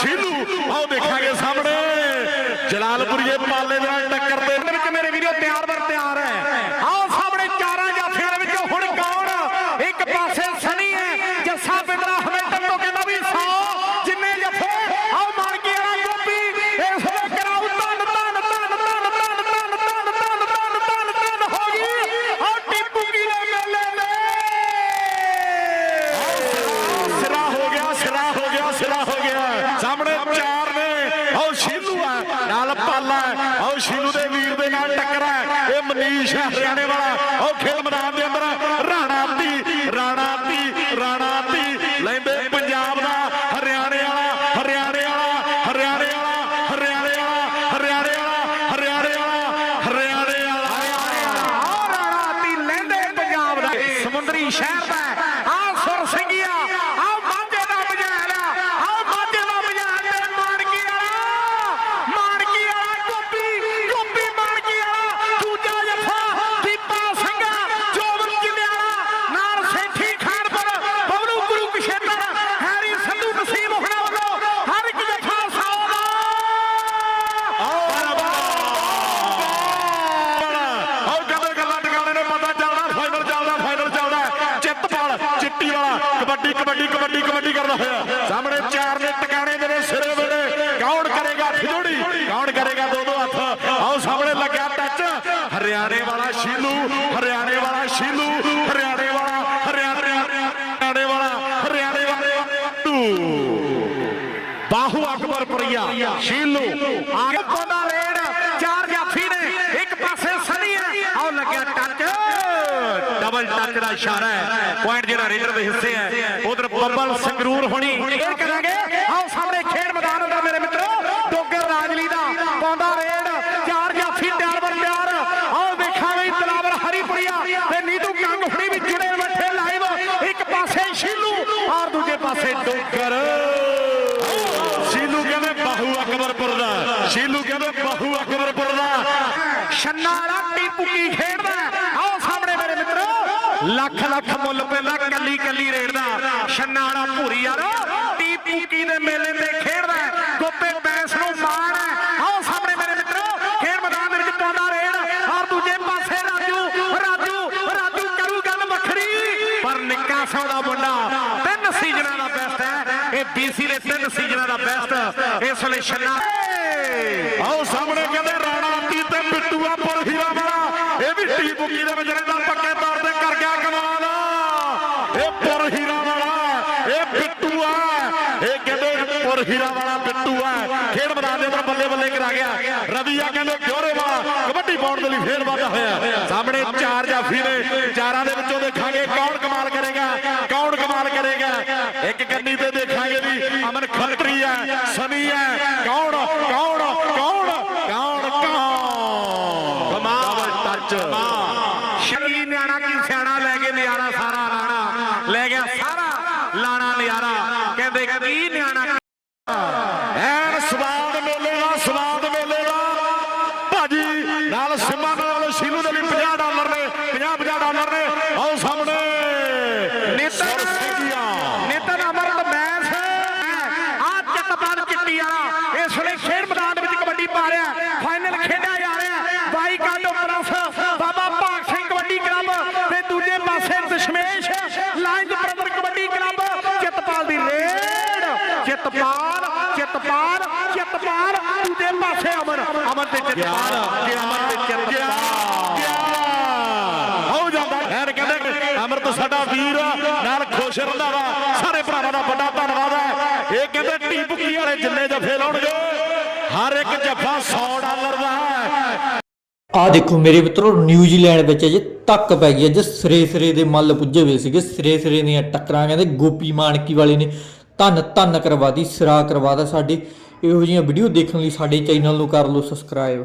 ਸ਼ੀਲੂ ਆਓ ਦੇਖਾਂਗੇ ਸਾਹਮਣੇ। ਜਲਾਲਪੁਰੀਏ ਪਾਲੇ ਦੇ ਨਾਲ ਟੱਕਰ ਹਰਿਆਣੇ ਵਾਲਾ। ਉਹ ਖੇਲ ਮੈਦਾਨ ਦੇ ਅੰਦਰ ਰਾਣਾ ਤੀ ਰਾਣਾ ਤੀ ਰਾਣਾ ਤੀ ਲੈਂਦੇ ਪੰਜਾਬ ਦਾ ਹਰਿਆਣੇ ਵਾਲਾ ਹਰਿਆਣੇ ਵਾਲਾ ਹਰਿਆਣੇ ਵਾਲਾ ਹਰਿਆਣੇ ਵਾਲਾ ਹਰਿਆਣੇ ਵਾਲਾ ਹਰਿਆਣੇ ਵਾਲਾ ਹਰਿਆਣੇ ਵਾਲਾ। ਰਾਣਾ ਤੀ ਲੈਂਦੇ ਪੰਜਾਬ ਦਾ। ਸਮੁੰਦਰੀ ਸ਼ਹਿਰ ਦਾ ਆ ਸੁਰ ਸਿੰਘੀਆ ਆ ਮਾਝੇ ਦਾ ਬਜਾਲਾ ਆ ਮਾਝੇ ਦਾ ਬਜਾਲਾ ਮਾਨਕੀ ਵਾਲਾ ਮਾਨਕੀ ਵਾਲਾ ਗੋਪੀ ਗੋਪੀ ਮਾਨਕੀ ਵਾਲਾ ਦੂਜਾ ਜਫਾ ਦੀਪਾ ਸਿੰਘਾ ਜੋਬਨ ਜਿੰਦਿਆਲਾ ਨਾਲ ਸੇਠੀ ਖਾਨਪੁਰ ਬਬਲੂ ਗੁਰੂ ਕਸ਼ੇਤਰ ਹੈਰੀ ਸੰਧੂ ਨਸੀਬ ਹੋਣਾ ਵੱਲੋਂ ਹਰ ਇੱਕ ਜਫਾ ਸੌ ਦਾ ਆਓ ਜਦੋਂ ਗੱਲਾਂ ਟਿਕਾਣੇ ਨੇ, ਪਤਾ ਚੱਲਦਾ ਫਾਈਨਲ ਚੱਲਦਾ ਫਾਈਨਲ ਚੱਲਦਾ ਚਿੱਤਪਾਲ, ਚਿੱਟੀ ਵਾਲਾ, ਕਬੱਡੀ ਕਬੱਡੀ ਕਬੱਡੀ ਕਬੱਡੀ ਕਰਦਾ ਹੋਇਆ। ਸਾਹਮਣੇ ਚਾਰ ਨੇ ਟਿਕਾਣੇ ਦੇ ਨੇ ਸਿਰੇ ਵੇਲੇ ਕੌਣ ਕਰੇਗਾ ਖਿਜੋੜੀ ਕੌਣ ਕਰੇਗਾ ਦੋ ਦੋ ਹੱਥ ਆਓ ਸਾਹਮਣੇ ਲੱਗਿਆ ਟੱਚ ਹਰਿਆਣੇ ਵਾਲਾ ਸ਼ੀਲੂ ਹਰਿਆਣੇ ਵਾਲਾ ਸ਼ੀਲੂ ਹਰਿਆਣੇ ਵਾਲਾ ਹਰਿਆਣੇ ਹਰਿਆਣੇ ਵਾਲਾ ਹਰਿਆਣੇ ਵਾਲਾ ਟੂ ਬਾਹੂ ਅਕਬਰ ਪ੍ਰਿਆ ਸ਼ੀਲੂ ਆਗੇ ਪੌਦਾ ਰੇਡ ਚਾਰ ਜਾਫੀ ਨੇ ਇੱਕ ਪਾਸੇ ਸਨੀ ਹੈ ਆਓ ਲੱਗਿਆ ਟੱਚ ਦਾ ਇਸ਼ਾਰਾ ਹੈ। ਪੁਆਇੰਟ ਜਿਹੜਾ ਰੇਡਰ ਦੇ ਹਿੱਸੇ ਹੈ ਉਧਰ ਬੱਬਲ ਸੰਗਰੂਰ ਹੋਣੀ। ਇਹ ਕਰਾਂਗੇ। ਆਓ ਸਾਹਮਣੇ ਖੇਡ ਮੈਦਾਨ ਅੰਦਰ ਮੇਰੇ ਮਿੱਤਰੋ। ਡੋਗਰ ਰਾਜਲੀ ਦਾ ਪੌਦਾ ਰੇਡ। ਚਾਰ ਜਾਫੀ ਤਿਆਰ ਬਰ ਤਿਆਰ। ਆਓ ਵੇਖਾਂਗੇ ਤਲਾਵਰ ਹਰੀਪੁਰੀਆ ਤੇ ਨੀਤੂ ਕੰਗ ਹੁਣੀ ਵੀ ਜੁੜੇ ਬੈਠੇ ਲਾਈਵ। ਇੱਕ ਪਾਸੇ ਸ਼ੀਲੂ ਔਰ ਦੂਜੇ ਪਾਸੇ ਡੋਗਰ। ਸ਼ੀਲੂ ਕਹਿੰਦੇ ਬਾਹੂ ਅਕਬਰਪੁਰ ਦਾ। ਸ਼ੀਲੂ ਕਹਿੰਦੇ ਬਾਹੂ ਅਕਬਰਪੁਰ ਦਾ। ਛੰਨਾ ਵਾਲਾ ਟੀਪੂ ਕੀ ਖੇਡਦਾ ਆਓ ਸਾਹਮਣੇ ਮੇਰੇ ਮਿੱਤਰੋ ਲੱਖ ਲੱਖ ਮੁੱਲ ਪੈਂਦਾ, ਕੱਲੀ ਕੱਲੀ ਰੇਡ ਦਾ। ਛੰਨਾ ਵਾਲਾ ਭੂਰੀ ਯਾਰ ਟੀਪੂ ਕੀ ਦੇ ਮੇਲੇ ਤੇ ਖੇਡਦਾ ਗੋਪੇ ਬੈਂਸ ਨੂੰ ਮਾਣ ਆਓ ਸਾਹਮਣੇ ਮੇਰੇ ਮਿੱਤਰੋ, ਖੇਡ ਮੈਦਾਨ ਦੇ ਵਿੱਚ ਪਾਉਂਦਾ ਰੇਡ। ਔਰ ਦੂਜੇ ਪਾਸੇ ਰਾਜੂ ਰਾਜੂ ਰਾਜੂ ਕਰੂ ਗੱਲ ਵੱਖਰੀ। ਪਰ ਨਿੱਕਾ ਸੌ ਦਾ ਮੁੰਡਾ, ਤਿੰਨ ਸੀਜ਼ਨਾਂ ਦਾ ਬੈਸਟ ਹੈ। ਇਹ BC ਦੇ ਤਿੰਨ ਸੀਜ਼ਨਾਂ ਦਾ ਬੈਸਟ ਇਸ ਵੇਲੇ ਛੰਨਾ ਆਓ ਸਾਹਮਣੇ ਕਹਿੰਦੇ ਰਾਣਾ ਤੇ ਬਿੱਟੂਆ ਪੁਰ ਹੀਰਾ ਵਾਲਾ। ਇਹ ਵੀ ਟੀ ਬੁੱਕੀ ਦੇ ਵਿੱਚ ਰਹਿੰਦਾ, ਪੱਕੇ ਤੌਰ ਤੇ ਕਰ ਗਿਆ ਕਮਾਲ ਇਹ ਪੁਰ ਹੀਰਾ ਵਾਲਾ ਇਹ ਬਿੱਟੂਆ ਇਹ ਕਹਿੰਦੇ ਹੀਰਾ ਵਾਲਾ ਬਿੱਟੂਆ ਖੇਡ ਮੈਦਾਨ ਦੇ ਅੰਦਰ ਬੱਲੇ ਬੱਲੇ ਕਰਾ ਗਿਆ। ਰਵੀਆ ਕਹਿੰਦੇ ਜੋਰੇ ਵਾਲਾ, ਕਬੱਡੀ ਪਾਉਣ ਦੇ ਲਈ ਫੇਰ ਵਾਧਾ ਹੋਇਆ। ਸਾਹਮਣੇ ਚਾਰ ਜਾਫੀ ਨੇ। ਚਾਰਾਂ ਦੇ ਵਿੱਚੋਂ ਦੇਖਾਂਗੇ ਕੌਣ ਕਮਾਲ ਕਰੇਗਾ, ਕੌਣ ਕਮਾਲ ਕਰੇਗਾ। ਇੱਕ ਕੰਨੀ ਤੇ ਦੇਖਾਂਗੇ ਵੀ ਅਮਨ ਖੱਤਰੀ ਹੈ ਸਨੀ ਹੈ ਕੌਣ ਕੌਣ ਕੌਣ ਕੌਣ ਕੌਣ? ਕਮਾਲ ਟੱਚ ਸ਼ਰੀ ਨਿਆਣਾ ਕੀ ਸਿਆਣਾ ਲੈ ਕੇ ਨਿਆਰਾ ਸਾਰਾ ਰਾਣਾ ਲੈ ਗਿਆ ਸਾਰਾ ਲਾਣਾ ਨਿਆਰਾ ਕਹਿੰਦੇ ਕੀ ਨਿਆਣਾ ਐਨ ਸਵਾਦ ਮੇਲੇ ਦਾ ਸਵਾਦ ਮੇਲੇ ਦਾ। ਭਾਜੀ ਨਾਲ ਸਿਮਾ ਨਾਲ ਸ਼ੀਲੂ ਦੇ ਲਈ 50 ਡਾਲਰ ਨੇ 50 50 ਡਾਲਰ ਨੇ। ਆਓ ਸਾਹਮਣੇ। ਨਿਤਨ ਨਿਤਨ ਅਮਰਤ ਮੈਸ ਆ ਚੱਤਪਾਲ ਚਿੱਟੀ ਵਾਲਾ। ਇਸ ਵੇਲੇ ਖੇਡ ਮੈਦਾਨ ਵਿੱਚ ਕਬੱਡੀ ਪਾ ਰਿਹਾ ਫਾਈਨਲ ਖੇਡਿਆ ਜਾ ਰਿਹਾ ਬਾਈ ਕਾਂਡੋ ਪਲੱਸ ਬਾਬਾ ਭਾਗ ਸਿੰਘ ਕਬੱਡੀ ਕਲੱਬ ਤੇ ਦੂਜੇ ਪਾਸੇ Dashmesh Lions Brother kabaddi club. Chitpal ਦੀ ਰੇਡ। ਚਿੱਤਪਾਲ ਚਿੱਤਪਾਲ ਚਿੱਤਪਾਲ ਦੂਜੇ ਪਾਸੇ ਅਮਰ ਅਮਰ ਤੇ ਚਿੱਤਪਾਲ ਅਮਰ ਤੇ ਚਿੱਤਪਾਲ ਹੋ ਜਾਂਦਾ। ਐਨ ਕਹਿੰਦੇ ਅਮਰਤ ਸਾਡਾ ਵੀਰ ਨਾਲ ਖੁਸ਼ ਰਹਿੰਦਾ ਵਾ। ਸਾਰੇ ਭਰਾਵਾਂ ਦਾ ਵੱਡਾ ਧੰਨਵਾਦ ਹੈ। ਇਹ ਕਹਿੰਦੇ ਟੀ ਬੁੱਕੀ ਵਾਲੇ ਜਿੰਨੇ ਜਫੇ ਲਾਉਣਗੇ ਹਰ ਇੱਕ ਜਫਾ 100 ਡਾਲਰ ਦਾ ਹੈ। ਆ ਦੇਖੋ ਮੇਰੇ ਮਿੱਤਰੋ ਨਿਊਜ਼ੀਲੈਂਡ ਵਿੱਚ ਅਜੇ ਤੱਕ ਪੈ ਗਈ ਅੱਜ ਸਿਰੇ ਸਿਰੇ ਦੇ ਮੱਲ ਪੁੱਜੇ ਹੋਏ ਸੀਗੇ ਸਿਰੇ ਸਿਰੇ ਦੀਆਂ ਟੱਕਰਾਂ ਕਹਿੰਦੇ ਗੋਪੀ ਮਾਨਕੀ ਵਾਲੇ ਨੇ ਧੰਨ ਧੰਨ ਕਰਵਾ ਦੀ, ਸਿਰਾ ਕਰਵਾ ਦਾ। ਸਾਡੀ ਇਹੋ ਜਿਹੀਆਂ ਵੀਡੀਓ ਦੇਖਣ ਲਈ ਸਾਡੇ ਚੈਨਲ ਨੂੰ ਕਰ ਲਓ ਸਬਸਕ੍ਰਾਈਬ